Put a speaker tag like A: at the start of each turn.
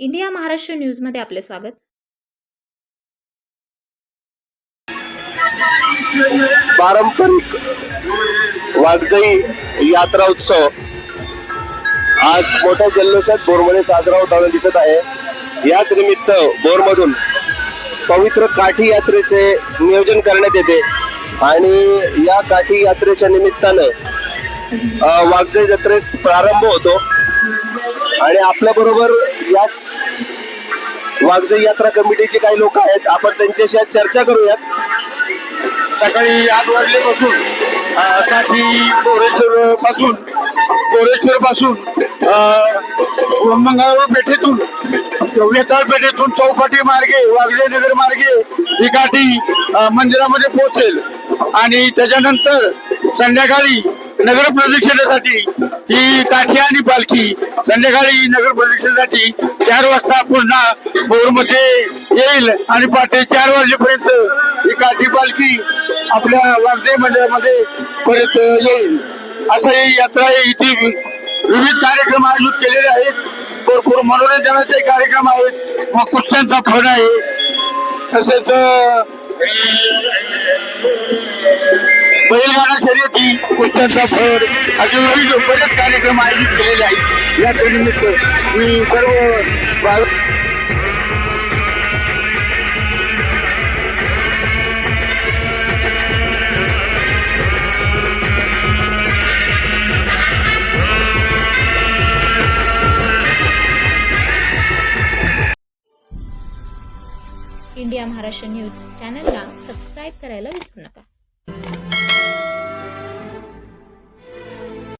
A: India Maharashtra न्यूजमध्ये आपले स्वागत.
B: पारंपरिक वाघजई यात्रा उत्सव आज मोठ्या जल्लोषात बोरमध्ये साजरा होताना दिसत आहे. याच निमित्त बोरमधून पवित्र काठी यात्रेचे नियोजन करण्यात येते. आणि या काठी यात्रेच्या निमित्तानं वाघजई जत्रेस प्रारंभ होतो. आणि आपल्या बरोबर याच वाघजाई यात्रा कमिटीचे काही लोक आहेत. आपण त्यांच्याशी आज चर्चा करूयात.
C: सकाळी आठ वाजल्यापासून काठी कोरेश्वर पासून कोरेश्वर पासून मंगळवार पेठेतून वेताळ पेठेतून चौपाटी मार्गे वागले नगर मार्गे ही काठी मंदिरामध्ये पोहोचेल. आणि त्याच्यानंतर संध्याकाळी नगर प्रदक्षिणेसाठी ही काठी आणि पालखी संध्याकाळी नगर परिषदेसाठी चार वाजता पुन्हा भोरमध्ये येईल आणि पहाटे चार वाजेपर्यंत ही काठी पालखी आपल्या वागदे मंडळामध्ये परत येईल. असं ही यात्रा इथे विविध कार्यक्रम आयोजित केलेले आहेत. भरपूर मनोरंजनाचे कार्यक्रम आहेत. मग कुस्त्यांचा फळ आहे. तसेच बैलगाडा शर्यती कुस्त्यांचा फळ असे विविध बरेच कार्यक्रम आयोजित केलेले आहेत या निमित्त मी सर्व
A: इंडिया महाराष्ट्र न्यूज चॅनलला सबस्क्राईब करायला विसरू नका.